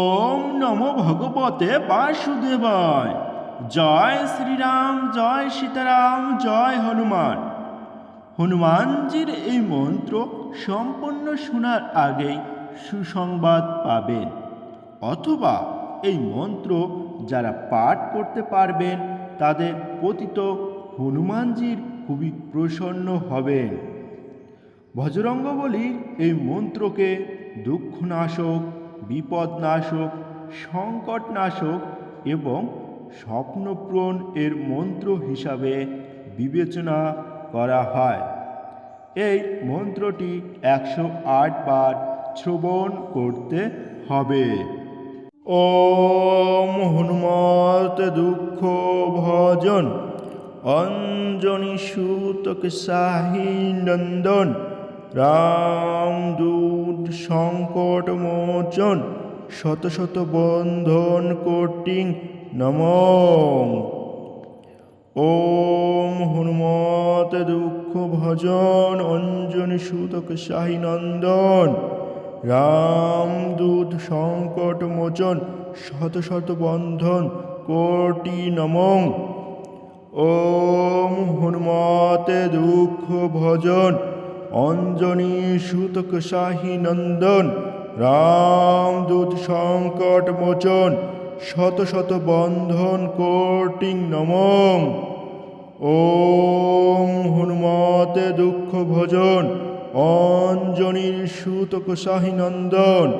ওম নমো ভগবতে বাসুদেবায়। জয় শ্রীরাম, জয় সীতারাম, জয় হনুমান। হনুমানজির এই মন্ত্র সম্পূর্ণ শোনার আগেই সুসংবাদ পাবেন। অথবা এই মন্ত্র যারা পাঠ করতে পারবেন, তাদের পতিত হনুমানজির খুবই প্রসন্ন হবেন। ভজরঙ্গবলীর এই মন্ত্রকে দুঃখনাশক বিপদনাশক, সংকটনাশক এবং স্বপ্নপূরণ এর মন্ত্র হিসাবে বিবেচনা করা হয়। এই মন্ত্রটি একশো আট বার শ্রবণ করতে হবে। ওম হনুমত দুঃখ ভজন, অঞ্জনী সুতক সাহি নন্দন, রাম দূত সংকট মোচন শত শত বন্ধন কোটিং নম। ওম হনুমত দুঃখ ভজন অঞ্জনী সুতক সাহি নন্দন রামদূত সংকট মোচন শত শত বন্ধন কোটি নমং। ওম হনুমতে দুঃখ ভজন অঞ্জনী সুতক শাহী নন্দন, রাম রামদূত সংকট মোচন, শত শত বন্ধন কোটিং নমং। ওম হনুমতে দুঃখ ভজন, অঞ্জনীর সুতক শাহী নন্দন,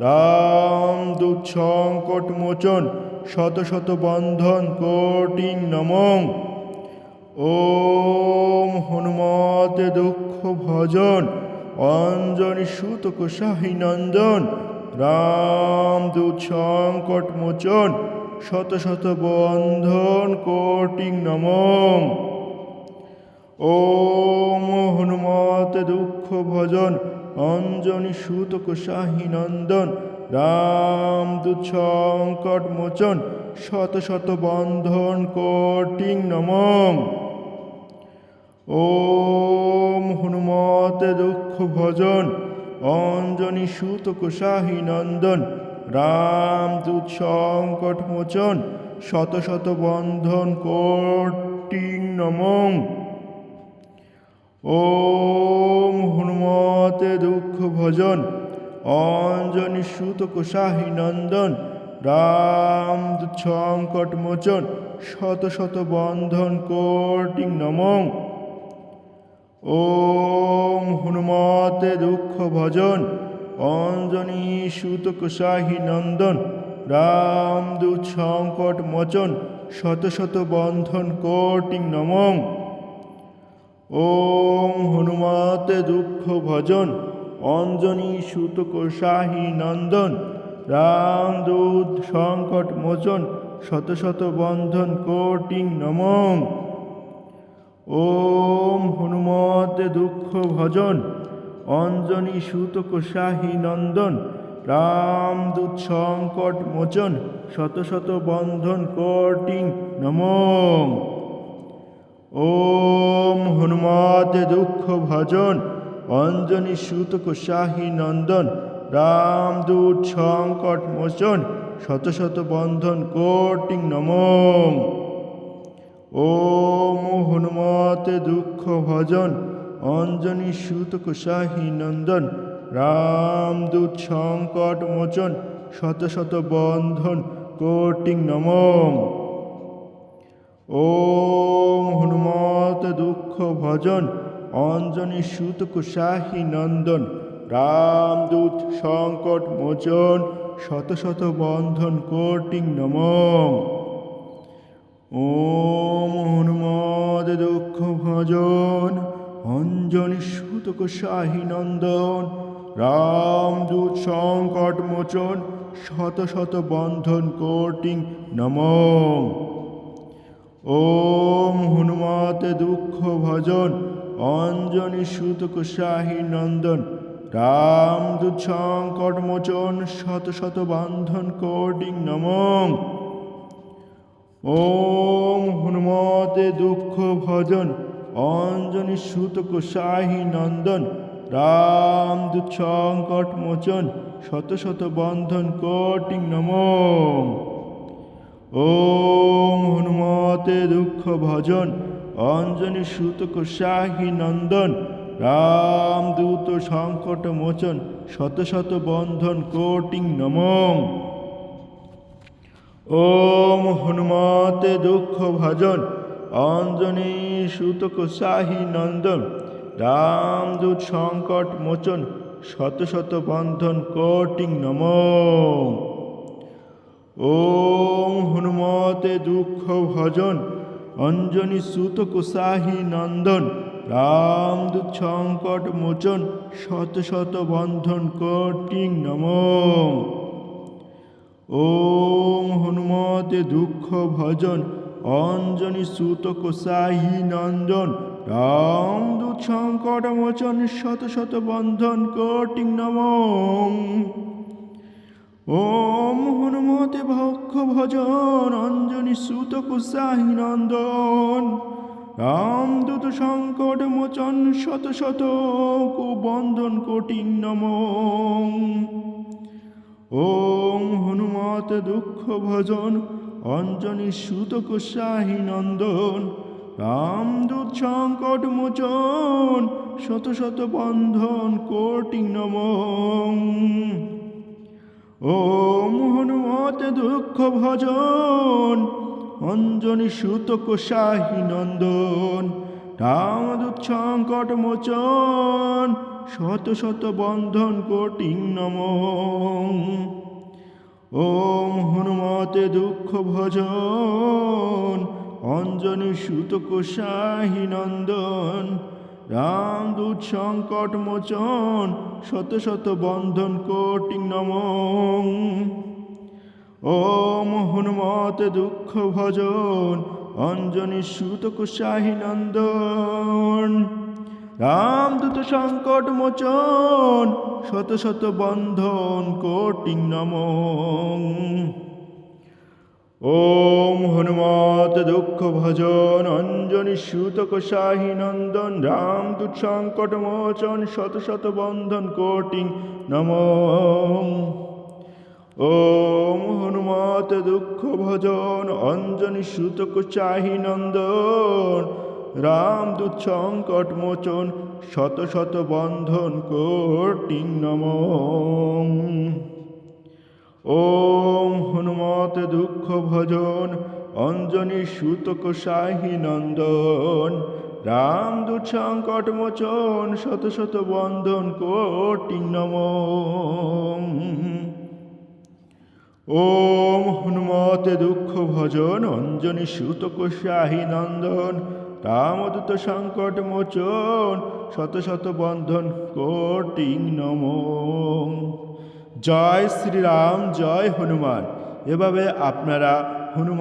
রাম দূত সংকট মোচন, শত শত বন্ধন কোটিং নমং। ওম হনুমতে দুঃখ ভজন, অঞ্জনী সুতক শাহী নন্দন, রাম দূত সংকট মোচন, শত শত বন্ধন কোটিং নমং। ওম হনুমত দুঃখ ভজন, অঞ্জনী সুতক শাহী নন্দন, রাম দূত সংকট মোচন, শত শত বন্ধন কোটিং নমং। ওম হনুমত দুঃখ ভজন, অঞ্জনী সুত শাহী নন্দন, রাম দূত সংকট মোচন, শত শত বন্ধন কোটিং নমং। ওম হনুমতে দুঃখ ভজন, অঞ্জনী সুত শাহী নন্দন, রাম সংকট মোচন, শত শত বন্ধন কোটিং নমং। ওম হনুমতে দুঃখ ভজন, অঞ্জনী সুতক শাহী নন্দন, রাম দূত সংকট মোচন, শত শত বন্ধন কোটিং নমং। ওম হনুমতে দুঃখ ভজন, অঞ্জনী শাহী নন্দন, রাম দূত সংকট মোচন, শত শত বন্ধন কোটিং নমং। ওম হনুমতে দুঃখ ভজন। অঞ্জনী সুতক শাহী নন্দন। রাম দূত সংকট মোচন। শত শত বন্ধন কোটিং নমঃ। ওম হনুমতে দুঃখ ভজন। অঞ্জনী সুতক শাহী নন্দন। রাম দূত সংকট মোচন। শত শত বন্ধন কোটিং নমঃ। ওম হনুমতে দুঃখ ভজন। অঞ্জনী সুতক শাহী নন্দন, রাম দূত সংকট মোচন, শত শত বন্ধন কোটিং নমঃ ওম হনুমত দুঃখ ভজন, অঞ্জনী সুতক শাহী নন্দন রামদূত সংকট মোচন, শত শত বন্ধন কোটিং নম ওম হনুমত দুঃখ ভজন অঞ্জনী সুতক শাহী নন্দন রামদূত সংকট মোচন, শত শত বন্ধন কোটিং নমঃ। ওম হনুমতে দুঃখ ভজন, অঞ্জনী সুতক শাহী নন্দন, রাম দূত সংকট মোচন, শত শত বান্ধন কোটিং নমঃ। ওম হনুমতে দুঃখ ভজন অঞ্জনী সুতক শাহী নন্দন, রাম দূত সংকট মোচন, শত শত বন্ধন কোটিং নমঃ ওম হনুমতে দুঃখ ভজন, অঞ্জনী সুতক শাহী নন্দন, রাম দূত সংকট মোচন, শত শত বন্ধন কোটিং নমঃ ওম হনুমতে দুঃখ ভজন অঞ্জনী সুতক শাহী নন্দন, রামদূত সংকট মোচন, শত শত বন্ধন কোটিং নমঃ। ওম হনুমতে দুঃখ ভজন, অঞ্জনী সুত কুসাহী নন্দন, রামদূত সংকট মোচন, শত শত বন্ধন কটিং নম। ওম হনুমতে দুঃখ ভজন অঞ্জনী সুত কুসাহী নন্দন রামদূত সংকট মোচন শত শত বন্ধন কটিং নম। ওম হনুমতে ভক্ষ ভজন, অঞ্জনী সুত কুসাহী নন্দন রামদূত সংকট মোচন শত শত বন্ধন কোটিং নম। ওম হনুমতে দুঃখ ভজন অঞ্জনী সুত কুসাহী নন্দন, রামদূত সংকট মোচন, শত শত বন্ধন কোটিং নমঃ ওম হনুমত দুঃখ ভজন, অঞ্জনী সুতক শাহী নন্দন, রামদূত সংকট মোচন, শত শত বন্ধন কোটিং নম ওম হনুমতে দুঃখ ভজন, অঞ্জনী সুতক শাহী নন্দন রামদূত সংকট মোচন, শত শত বন্ধন কোটিং নম। ওম হনুমত দুঃখ ভজন, অঞ্জনী সুতক শাহী নন্দন রামদূত সংকট মোচন, শত শত বন্ধন কোটিং নম। ওম হনুমত দুঃখ ভজন অঞ্জনী সুতক শাহী নন্দন রাম দুত সংকট মোচন শত শত বন্ধন কোটিং নম। ওম হনুমত দুঃখ ভজন অঞ্জনী সুতক শাহী নন্দন রাম দুত সংকট মোচন শত শত বন্ধন কোটিং নম। ওম হনুমত দুঃখ ভজন, অঞ্জনী সুতক শাহী নন্দন। রাম দূত সংকট মোচন, শত শত বন্ধন কোটিং নম। ওম হনুমত দুঃখ ভজন, অঞ্জনী সুতক শাহী নন্দন। রামদূত সংকট মোচন, শত শত বন্ধন কোটিং নম। জয় শ্রীরাম জয় হনুমান। এভাবে আপনারা হনুমান